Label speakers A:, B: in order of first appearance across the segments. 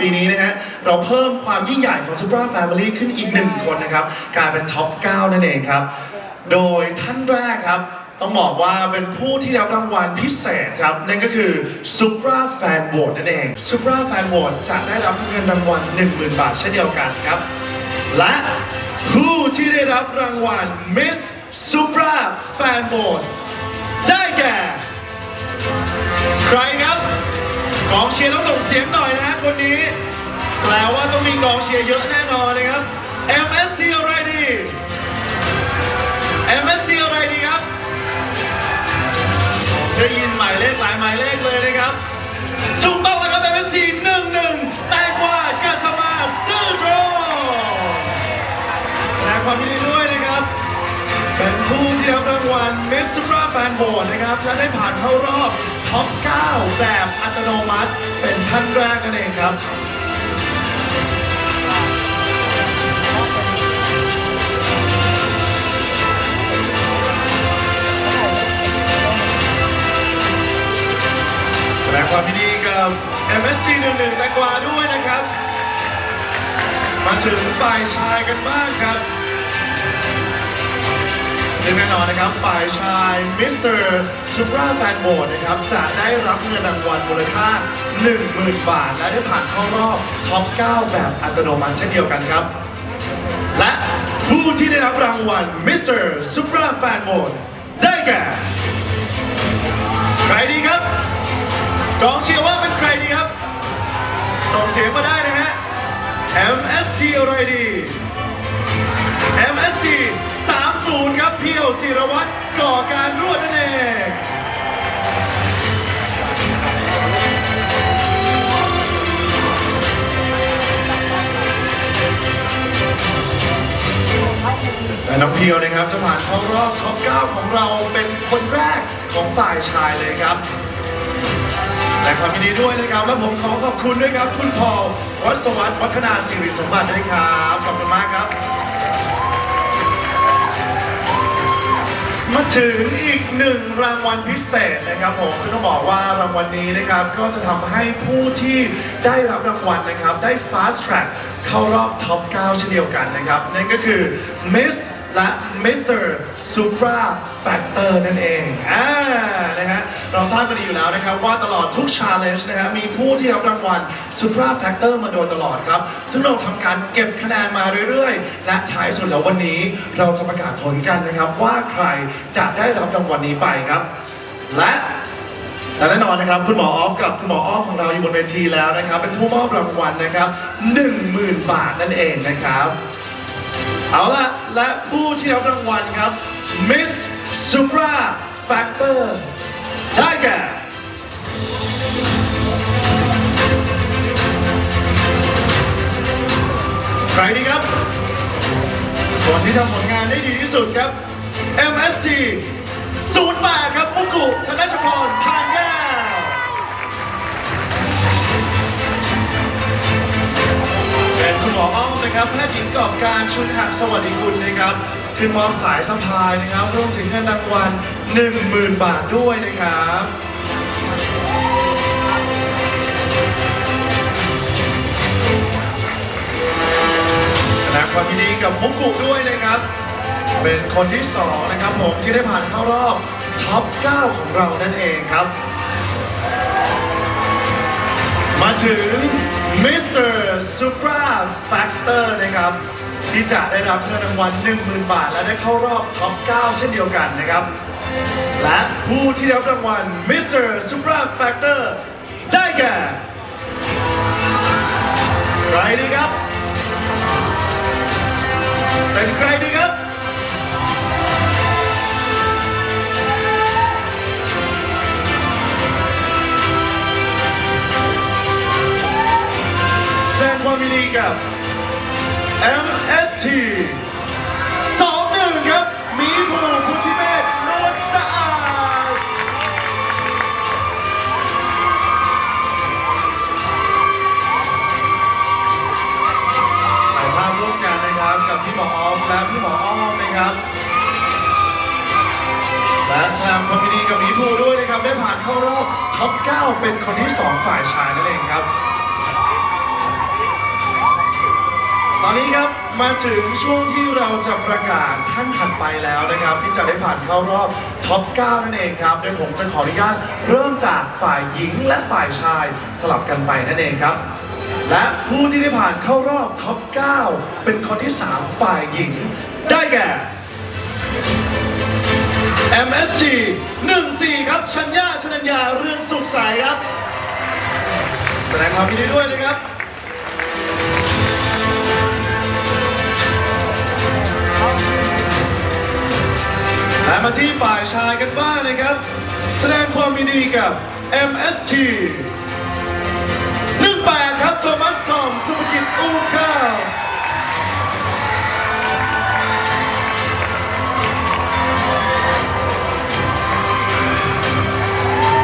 A: ปีนี้นะฮะเราเพิ่มความยิ่งใหญ่ของ Supra Family ขึ้นอีกหนึ่งคนนะครับกลายเป็นท็อป 9 นั่นเองครับ โดยท่านแรกครับ ต้องบอกว่าเป็นผู้ที่รับรางวัลพิเศษครับ นั่นก็คือ Supra Fan Vote นั่นเอง Supra Fan Vote จะได้รับเงินรางวัล 10,000 บาทเช่นเดียวกันครับ และผู้ที่ได้รับรางวัล Miss Supra Fan Vote ได้แก่ ใครครับ กองเชียร์ต้องส่งเสียงหน่อยนะฮะคนนี้แปลว่าต้องมีกองเชียร์เยอะแน่นอนนะครับ MST อะไรดี MST อะไรดีครับได้ยินหมายเลขหลายหมายเลขเลยนะครับถูกต้อง ผู้ที่รับรางวัล Miss Supra Fan Vote นะครับ และได้ผ่านเข้ารอบท็อป 9 แบบอัตโนมัติ เป็นท่านแรกนั่นเองครับ แสดงความยินดีกับ MSG 11แตงกวาด้วยนะครับ มาถึงฝ่ายชายกันบ้างครับ ซึ่งแน่นอนนะครับฝ่ายชายมิสเตอร์ซูปอราแฟนโบดนะครับจะได้รับเงินรางวัลมูลค่า 10,000 บาท และได้ผ่านเข้ารอบท็อป 9 แบบอัตโนมัติเช่นเดียวกันครับ และผู้ที่ได้รับรางวัลมิสเตอร์ซูปอราแฟนโบดได้แก่ ใครดีครับกองเชียร์ว่าเป็นใครดีครับ ส่งเสียงมาได้นะฮะ MST อะไรดี 30ครับเพียวจิรวัตรก่อการรวดนั่นเองแต่น้องเพียวนะครับจะผ่านเข้ารอบท็อป 9 ของเราเป็นคนแรกของฝ่ายชายเลยครับแสดงความยินดีด้วยนะครับ และผมขอขอบคุณด้วยครับ คุณพอลวัศวัฒน์วัฒนาสิริสมบัติด้วยครับ ขอบคุณมากครับ มาถึงอีกหนึ่งรางวัลพิเศษนะครับผมซึ่งต้องบอกว่ารางวัลนี้นะครับก็จะทำให้ผู้ที่ได้รับรางวัลนะครับได้ fast track เข้ารอบท็อป 9 เช่นเดียวกันนะครับนั่นก็คือ Miss และ Mr. Supra Factor นั่นเองอ่านะฮะเราทราบกันดีอยู่แล้วนะครับ ว่าตลอดทุก challenge นะฮะมีผู้ที่รับรางวัล Supra Factor มาโดยตลอดครับ ซึ่งเราทำการเก็บคะแนนมาเรื่อยๆ และท้ายสุดแล้ววันนี้เราจะประกาศผลกันนะครับ ว่าใครจะได้รับรางวัลนี้ไปครับ และและแน่นอนนะครับคุณหมอออฟกับคุณหมออ้อมของเราอยู่บนเวทีแล้วนะครับ เป็นผู้มอบรางวัลนะครับ 10,000 บาทนั่นเองนะครับ เอาละและผู้ที่รับรางวัลครับ Miss Supra Factor ได้แก่ใครดีครับคนที่ทำผลงานได้ดีที่สุดครับ MSG 08 นะครับแพทย์หญิงกอบการชุนหักสวัสดีคุณนะครับคือมอมสายสะพายนะครับรวมถึงเงินรางวัล10,000 บาทด้วยนะครับแสดงความยินดีกับมุกกุด้วยนะครับ เป็นคนที่สองนะครับผมที่ได้ผ่านเข้ารอบท็อป 9 ของเรานั่นเองครับ มาถึง Mr. Supra Factor นะครับ ที่จะได้รับเงินรางวัล10,000 บาท และได้เข้ารอบท็อป 9 เช่นเดียวกันนะครับ และผู้ที่ได้รับรางวัล Mr. Supra Factor ได้แก่ใครดีครับ เป็นใครดี ความยินดีกับ MST 21 ครับ มีภูพุทธิเมธนวลสะอาด ถ่ายภาพร่วมกันนะครับกับพี่หมอออฟและพี่หมออ้อมนะครับ และแสดงความยินดีกับมีภูด้วยนะครับ ได้ผ่านเข้ารอบท็อป 9 เป็นคนที่ 2 ฝ่ายชายนั่นเองครับ ตอนนี้ครับมาถึงช่วงที่เราจะประกาศท่านถัดไปแล้วนะครับ ที่จะได้ผ่านเข้ารอบท็อป 9 นั่นเองครับโดยผมจะขออนุญาตเริ่มจากฝ่ายหญิงและฝ่ายชายสลับกันไปนั่นเองครับ และผู้ที่ได้ผ่านเข้ารอบท็อป 9 เป็นคนที่ 3 ฝ่ายหญิง ได้แก่ MSG 14 ครับชัญญาชนัญญาเรื่องสุขใสครับ แสดงความยินดีด้วยนะครับ และมาที่ฝ่ายชายกันบ้างนะครับ แสดงความยินดีกับ MST 18ครับโทมัสทอมสุภกิจอูข้าว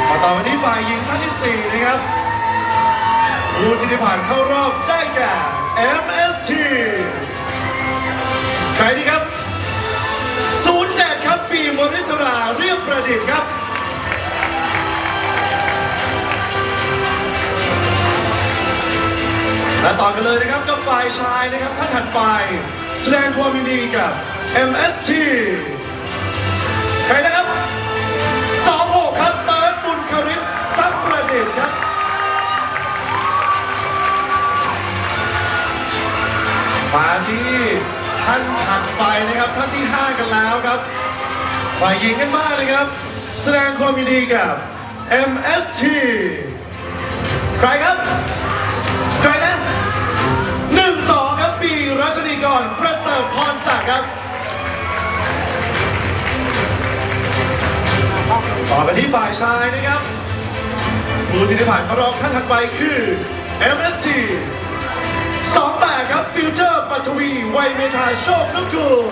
A: มาต่อวันนี้ฝ่ายหญิงท่านที่ 4 นะครับผู้ที่ได้ผ่านเข้ารอบได้แก่ MST ใครดีครับ วริศราเรียบประดิษฐ์ครับและต่อกันเลยนะครับกับฝ่ายชายนะครับท่านถัดไปแสดงความยินดีกับ MST ใครนะครับ26ครับเติร์ดบุญคริสซักประดิษฐ์ครับมาที่ท่านถัดไปนะครับท่านที่ 5 กันแล้วครับ ฝ่ายหญิงกันบ้างนะครับ แสดงความยินดีกับ MST ใครครับ ใครนะหนึ่งสองครับปีรัชนีกรประเสริฐพรศักดิ์ครับต่อกันที่ฝ่ายชายนะครับผู้ที่ได้ผ่านเข้ารอบขั้นถัดไปคือ MST 28ครับฟิวเจอร์ปัทวีไวยเมธาโชคนุกูล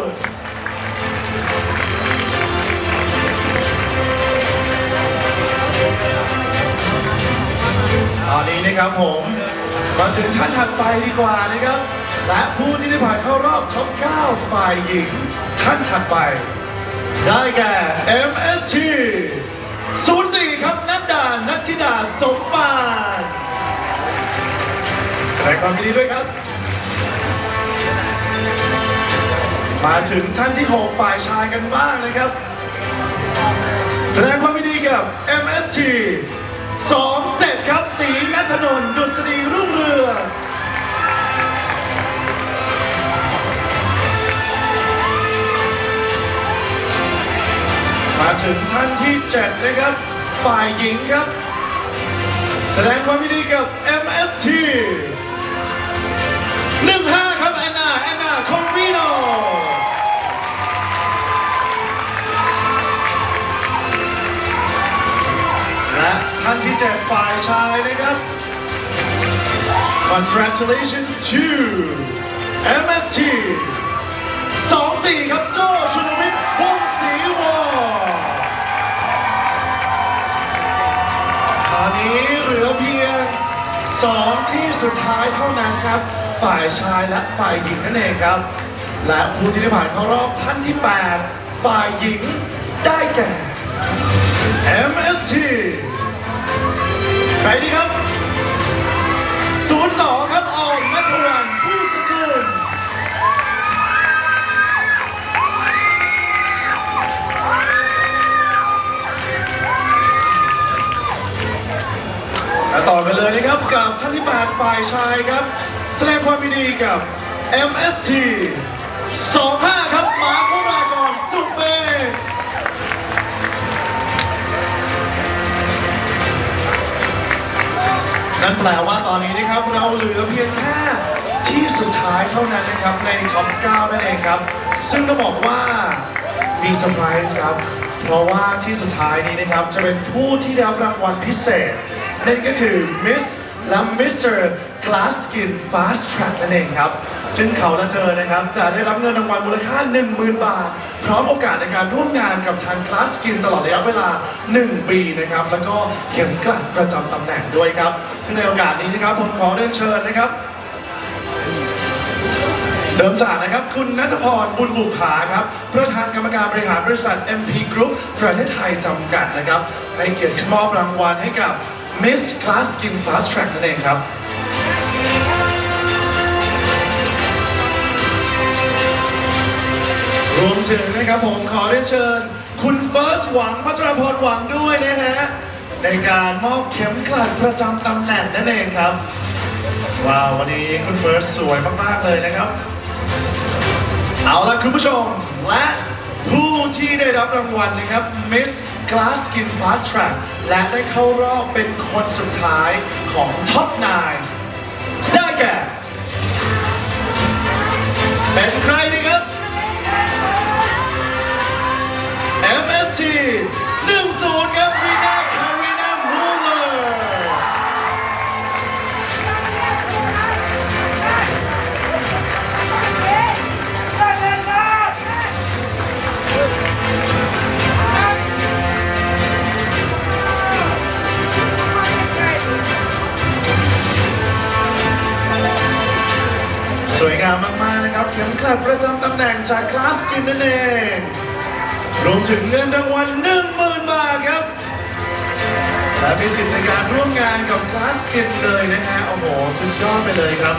A: อนนี้นะครับผมมาถึงท่านถัดไปดีกว่านะครับ และผู้ที่ได้ผ่านเข้ารอบท็อป9ฝ่ายหญิงท่านถัดไป ได้แก่ MST 04 ครับนัดดา นัทธิดา สมปานแสดงความยินดีด้วยครับ มาถึงท่านที่ 6 ฝ่ายชายกันบ้างนะครับ แสดงความยินดีกับ MST 2 ถึงท่านที่7นะครับ ฝ่ายหญิงครับ แสดงความยินดีกับ MST 15 ครับแอนนาแอนนาคอมวิโนและท่านที่7ฝ่ายชายนะครับ Congratulations to MST 24 ครับโจชุนวิทย์วงศรีวอ นี้เหลือเพียง2ที่สุดท้ายเท่านั้นครับ ฝ่ายชายและฝ่ายหญิงนั่นเองครับ และผู้ที่ได้ผ่านเข้ารอบท่านที่ 8 ฝ่ายหญิงได้แก่ MST ใครดีครับ 02 ครับออกมัทว และต่อกันเลยนะครับกับท่านที่8ฝ่ายชายครับ แสดงความยินดีกับ MST 25 ครับมาร์ครากรสุขเมฆนั่นแปลว่าตอนนี้นะครับเราเหลือเพียงแค่ที่สุดท้ายเท่านั้นนะครับในท็อป9นั่นเองครับ ซึ่งต้องบอกว่ามีเซอร์ไพรส์ครับ เพราะว่าที่สุดท้ายนี้นะครับจะเป็นผู้ที่ได้รับรางวัลพิเศษ นั่นก็คือ Miss และ Mr. Glass Skin Fast Track นั่นเองครับ ซึ่งเขาและเธอนะครับ จะได้รับเงินรางวัลมูลค่า 10,000 บาท พร้อมโอกาสในการร่วมงานกับทาง Glass Skin ตลอดระยะเวลา 1 ปีนะครับ แล้วก็เข็มกลัดประจำตำแหน่งด้วยครับ ซึ่งในโอกาสนี้นะครับผมขอเรียนเชิญนะครับเดิมจากนะครับคุณนัทพรบุญบุภาครับประธานกรรมการบริหารบริษัท MP Group ประเทศไทยจำกัดนะครับ ให้เกียรติมอบรางวัลให้กับ มิสคลาสกิ้นฟา Fast Track นั่นเองครับรวมถึงนะครับผมขอได้เชิญ คุณเฟิร์สหวังพัทรพรหวังด้วยนะฮะ ในการมอบเข็มกลัดประจำตำแหน่งนั่นเองครับ ว้าววันนี้คุณเฟิร์สสวยมาก ๆ เลยนะครับ เอาละคุณผู้ชมและผู้ที่ได้รับรางวัลนะครับ Miss Glass Skin Fast Track และได้เข้ารอบเป็นคนสุดท้ายของท็อป9ได้แก่ เป็นใครดีครับ MST 10 ครับ จากคลาสกินนั่นเองรวมถึงเงินรางวัล10,000 บาทครับ และมีสิทธิ์ในการร่วมงานกับคลาสกินเลยนะฮะโอ้โหสุดยอดไปเลยครับ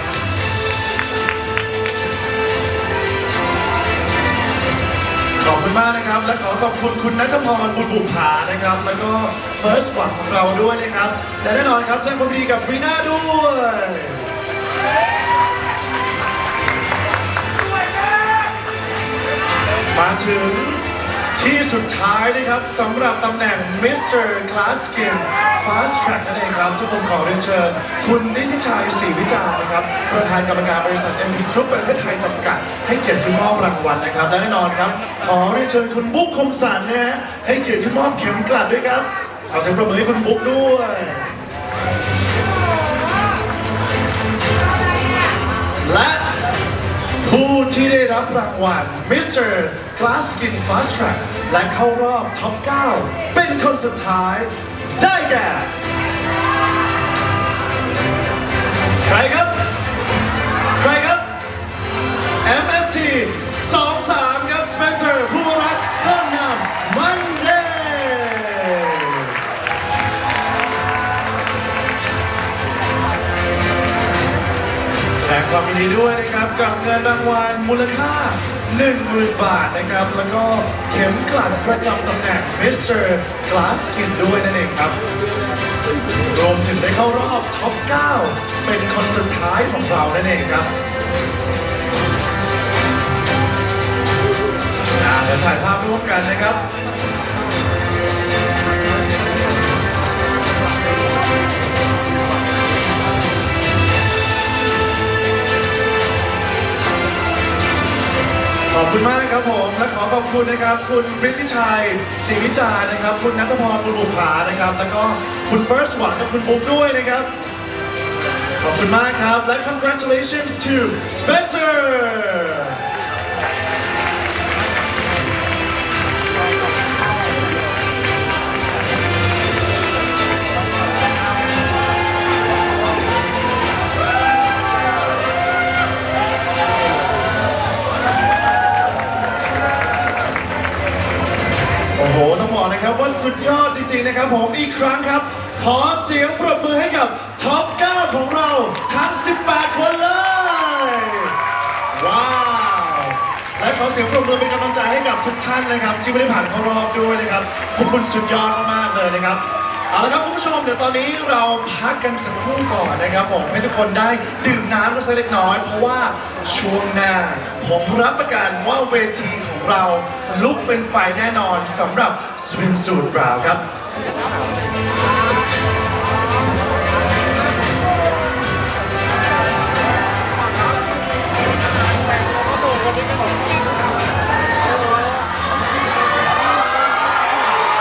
A: ขอบคุณมากนะครับ และขอขอบคุณคุณนัทพรบุญบุภานะครับ แล้วก็เฟิร์สหวังของเราด้วยนะครับ และแน่นอนครับแสดงความดีกับฟรีน่าด้วย มาถึงที่สุดท้ายนะครับสำหรับตำแหน่ง Mr. Glass Skin Fast Track นั่นเองครับซึ่งผมขอเรียนเชิญ คุณนิติชัยศรีวิจารณ์นะครับ ประธานกรรมการบริษัท MP Group ประเทศไทยจำกัด ให้เกียรติขึ้นมอบรางวัลนะครับ และแน่นอนครับ ขอเรียนเชิญคุณบุ๊คคมสันนะฮะให้เกียรติขึ้นมอบเข็มกลัดด้วยครับ ขอเสียงประมือให้คุณบุ๊คด้วย ผู้ที่ได้รับรางวัล Mr. Glass Skin Fast Track และเข้ารอบท็อป 9 เป็นคนสุดท้าย ได้แก่ ใครครับ นดีด้วยนะครับกับเงินรางวัลมูลค่า 10,000 บาทนะครับ แล้วก็เข็มกลัดประจำตำแหน่ง Mr. Glass Skin ด้วยนั่นเองครับ รวมถึงได้เข้ารอบท็อป 9 เป็นคนสุดท้ายของเรานั่นเองครับอ่าเดี๋ยวถ่ายภาพร่วมกันนะครับ ขอบคุณมากครับผม และขอขอบคุณนะครับ คุณฤทธิชัยศรีวิจารนะครับ คุณนัทพรบุญบุภานะครับ แล้วก็คุณเฟิร์สหวังกับคุณบุ๊กด้วยนะครับ ขอบคุณมากครับ และ congratulations to Spencer ริงๆนะครับผมอีกครั้งครับ ขอเสียงปรบมือให้กับท็อป 9 ของเราทั้ง 18 คนเลย ว้าว และขอเสียงปรบมือเป็นกำลังใจให้กับทุกท่านนะครับ ที่ไม่ได้ผ่านเข้ารอบด้วยนะครับพวกคุณสุดยอดมากๆเลยนะครับเอาละครับคุณผู้ชมเดี๋ยวตอนนี้เราพักกันสักครู่ก่อนนะครับผมให้ทุกคนได้ดื่มน้ำกันสักเล็กน้อย เพราะว่าช่วงหน้า ผมรับประกันว่าเวทีของเราลุกเป็นไฟแน่นอนสำหรับ Swimsuit Brown ครับ